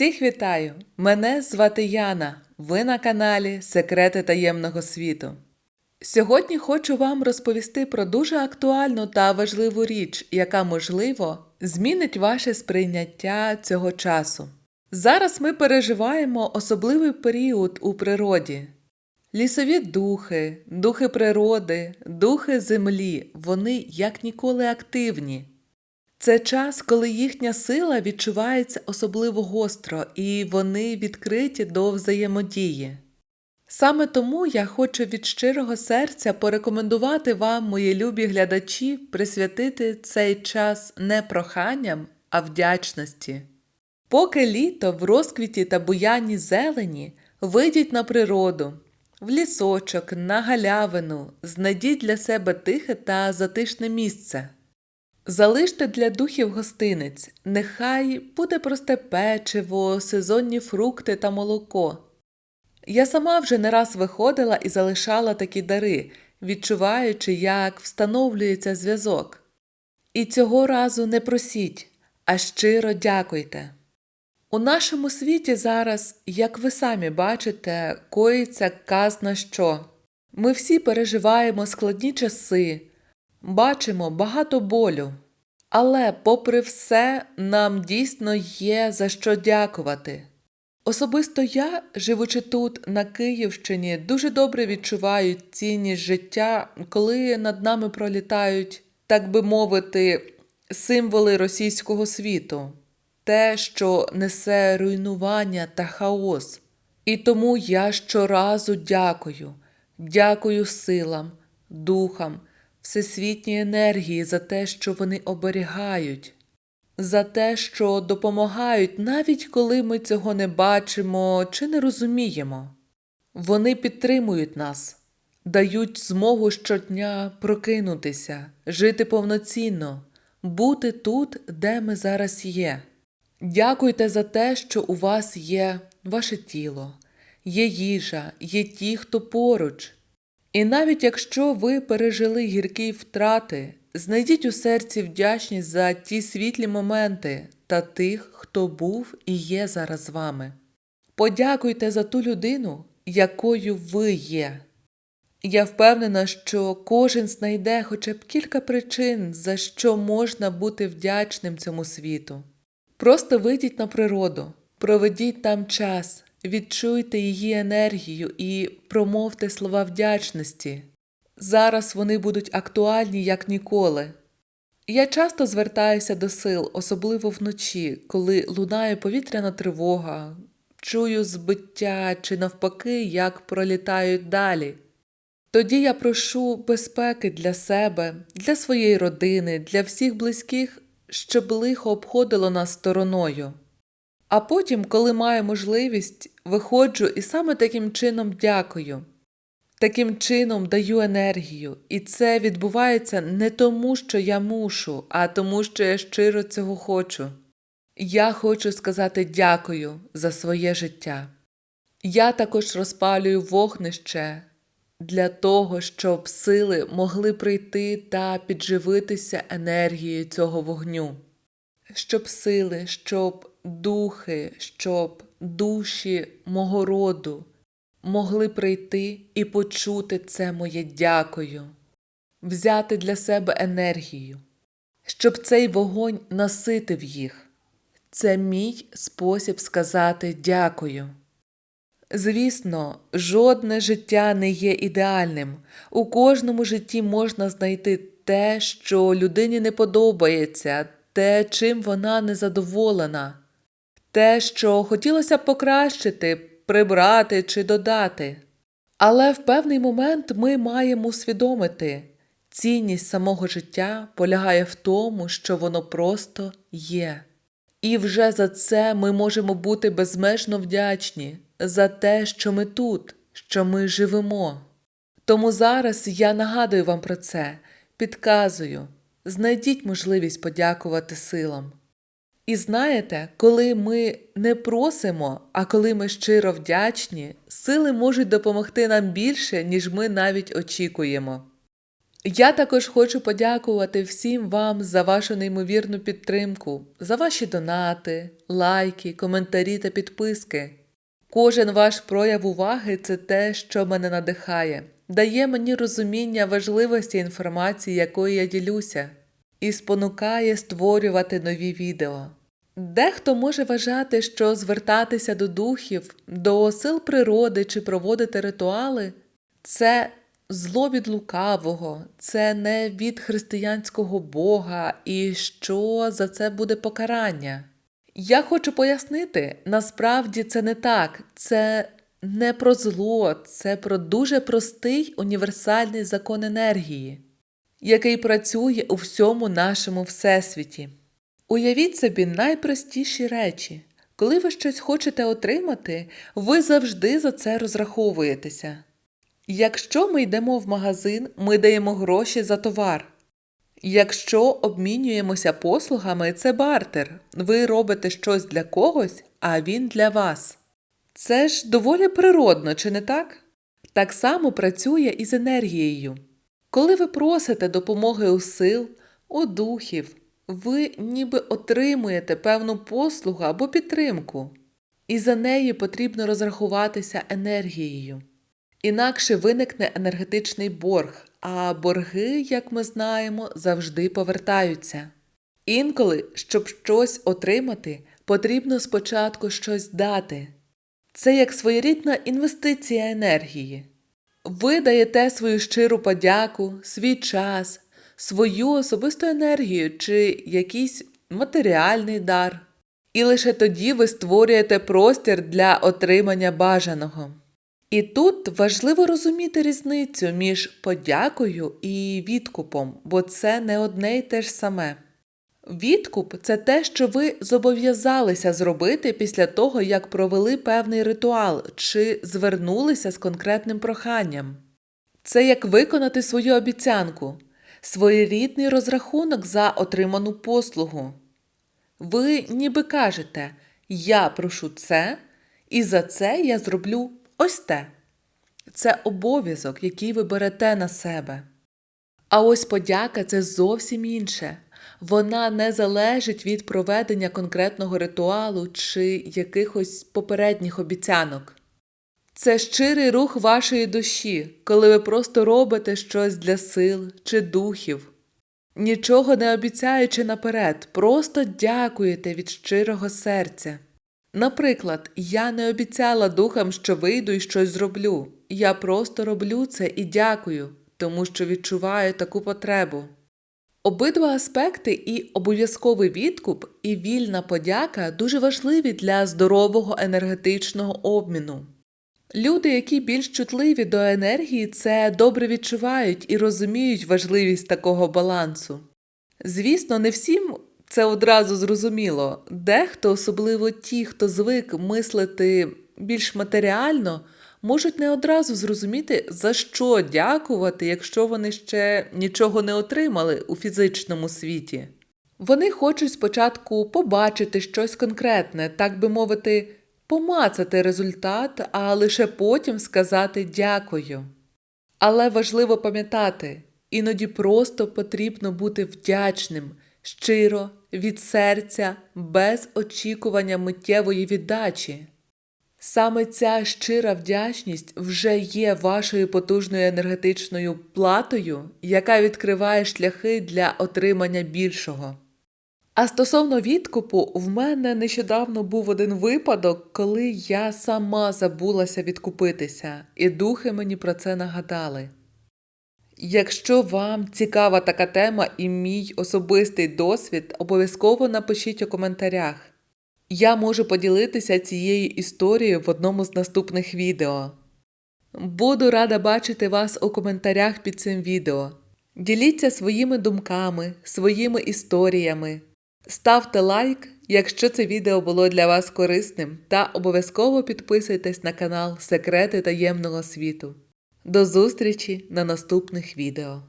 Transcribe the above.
Всіх вітаю! Мене звати Яна. Ви на каналі Секрети таємного світу. Сьогодні хочу вам розповісти про дуже актуальну та важливу річ, яка, можливо, змінить ваше сприйняття цього часу. Зараз ми переживаємо особливий період у природі. Лісові духи, духи природи, духи землі вони як ніколи активні. Це час, коли їхня сила відчувається особливо гостро і вони відкриті до взаємодії. Саме тому я хочу від щирого серця порекомендувати вам, мої любі глядачі, присвятити цей час не проханням, а вдячності. Поки літо в розквіті та буянні зелені, вийдіть на природу, в лісочок, на галявину, знайдіть для себе тихе та затишне місце. Залиште для духів гостинець, нехай буде просте печиво, сезонні фрукти та молоко. Я сама вже не раз виходила і залишала такі дари, відчуваючи, як встановлюється зв'язок. І цього разу не просіть, а щиро дякуйте. У нашому світі зараз, як ви самі бачите, коїться казна що. Ми всі переживаємо складні часи, бачимо багато болю. Але, попри все, нам дійсно є за що дякувати. Особисто я, живучи тут, на Київщині, дуже добре відчуваю цінність життя, коли над нами пролітають, так би мовити, символи російського світу, те, що несе руйнування та хаос. І тому я щоразу дякую, дякую силам, духам, всесвітній енергії за те, що вони оберігають, за те, що допомагають, навіть коли ми цього не бачимо чи не розуміємо. Вони підтримують нас, дають змогу щодня прокинутися, жити повноцінно, бути тут, де ми зараз є. Дякуйте за те, що у вас є ваше тіло, є їжа, є ті, хто поруч. І навіть якщо ви пережили гіркі втрати, знайдіть у серці вдячність за ті світлі моменти та тих, хто був і є зараз з вами. Подякуйте за ту людину, якою ви є. Я впевнена, що кожен знайде хоча б кілька причин, за що можна бути вдячним цьому світу. Просто вийдіть на природу, проведіть там час, відчуйте її енергію і промовте слова вдячності. Зараз вони будуть актуальні як ніколи. Я часто звертаюся до сил, особливо вночі, коли лунає повітряна тривога, чую збиття чи навпаки, як пролітають далі. Тоді я прошу безпеки для себе, для своєї родини, для всіх близьких, щоб лихо обходило нас стороною. А потім, коли маю можливість, виходжу і саме таким чином дякую. Таким чином даю енергію, і це відбувається не тому, що я мушу, а тому, що я щиро цього хочу. Я хочу сказати дякую за своє життя. Я також розпалюю вогнище для того, щоб сили могли прийти та підживитися енергією цього вогню, щоб сили, щоб духи, щоб душі мого роду могли прийти і почути це моє дякую, взяти для себе енергію, щоб цей вогонь наситив їх. Це мій спосіб сказати дякую. Звісно, жодне життя не є ідеальним. У кожному житті можна знайти те, що людині не подобається, те, чим вона незадоволена, те, що хотілося покращити, прибрати чи додати. Але в певний момент ми маємо усвідомити, цінність самого життя полягає в тому, що воно просто є. І вже за це ми можемо бути безмежно вдячні за те, що ми тут, що ми живемо. Тому зараз я нагадую вам про це, підказую, знайдіть можливість подякувати силам. І знаєте, коли ми не просимо, а коли ми щиро вдячні, сили можуть допомогти нам більше, ніж ми навіть очікуємо. Я також хочу подякувати всім вам за вашу неймовірну підтримку, за ваші донати, лайки, коментарі та підписки. Кожен ваш прояв уваги це те, що мене надихає, дає мені розуміння важливості інформації, якою я ділюся, і спонукає створювати нові відео. Дехто може вважати, що звертатися до духів, до сил природи чи проводити ритуали це зло від лукавого, це не від християнського Бога, і що за це буде покарання. Я хочу пояснити, насправді це не так, це не про зло, це про дуже простий універсальний закон енергії, який працює у всьому нашому всесвіті. Уявіть собі найпростіші речі. Коли ви щось хочете отримати, ви завжди за це розраховуєтеся. Якщо ми йдемо в магазин, ми даємо гроші за товар. Якщо обмінюємося послугами, це бартер. Ви робите щось для когось, а він для вас. Це ж доволі природно, чи не так? Так само працює і з енергією. Коли ви просите допомоги у сил, у духів, ви ніби отримуєте певну послугу або підтримку, і за неї потрібно розрахуватися енергією. Інакше виникне енергетичний борг, а борги, як ми знаємо, завжди повертаються. Інколи, щоб щось отримати, потрібно спочатку щось дати. Це як своєрідна інвестиція енергії. Ви даєте свою щиру подяку, свій час, свою особисту енергію чи якийсь матеріальний дар. І лише тоді ви створюєте простір для отримання бажаного. І тут важливо розуміти різницю між подякою і відкупом, бо це не одне й те ж саме. Відкуп це те, що ви зобов'язалися зробити після того, як провели певний ритуал чи звернулися з конкретним проханням. Це як виконати свою обіцянку, своєрідний розрахунок за отриману послугу. Ви ніби кажете Я прошу це, і за це я зроблю ось те. Це обов'язок, який ви берете на себе. А ось подяка це зовсім інше. Вона не залежить від проведення конкретного ритуалу чи якихось попередніх обіцянок. Це щирий рух вашої душі, коли ви просто робите щось для сил чи духів, нічого не обіцяючи наперед, просто дякуєте від щирого серця. Наприклад, я не обіцяла духам, що вийду і щось зроблю. Я просто роблю це і дякую, тому що відчуваю таку потребу. Обидва аспекти і обов'язковий відкуп, і вільна подяка дуже важливі для здорового енергетичного обміну. Люди, які більш чутливі до енергії, це добре відчувають і розуміють важливість такого балансу. Звісно, не всім це одразу зрозуміло. Дехто, особливо ті, хто звик мислити більш матеріально, можуть не одразу зрозуміти, за що дякувати, якщо вони ще нічого не отримали у фізичному світі. Вони хочуть спочатку побачити щось конкретне, так би мовити, помацати результат, а лише потім сказати дякую. Але важливо пам'ятати, іноді просто потрібно бути вдячним, щиро, від серця, без очікування миттєвої віддачі. Саме ця щира вдячність вже є вашою потужною енергетичною платою, яка відкриває шляхи для отримання більшого. А стосовно відкупу, в мене нещодавно був один випадок, коли я сама забулася відкупитися, і духи мені про це нагадали. Якщо вам цікава така тема і мій особистий досвід, обов'язково напишіть у коментарях. Я можу поділитися цією історією в одному з наступних відео. Буду рада бачити вас у коментарях під цим відео. Діліться своїми думками, своїми історіями. Ставте лайк, якщо це відео було для вас корисним, та обов'язково підписуйтесь на канал Секрети таємного світу. До зустрічі на наступних відео.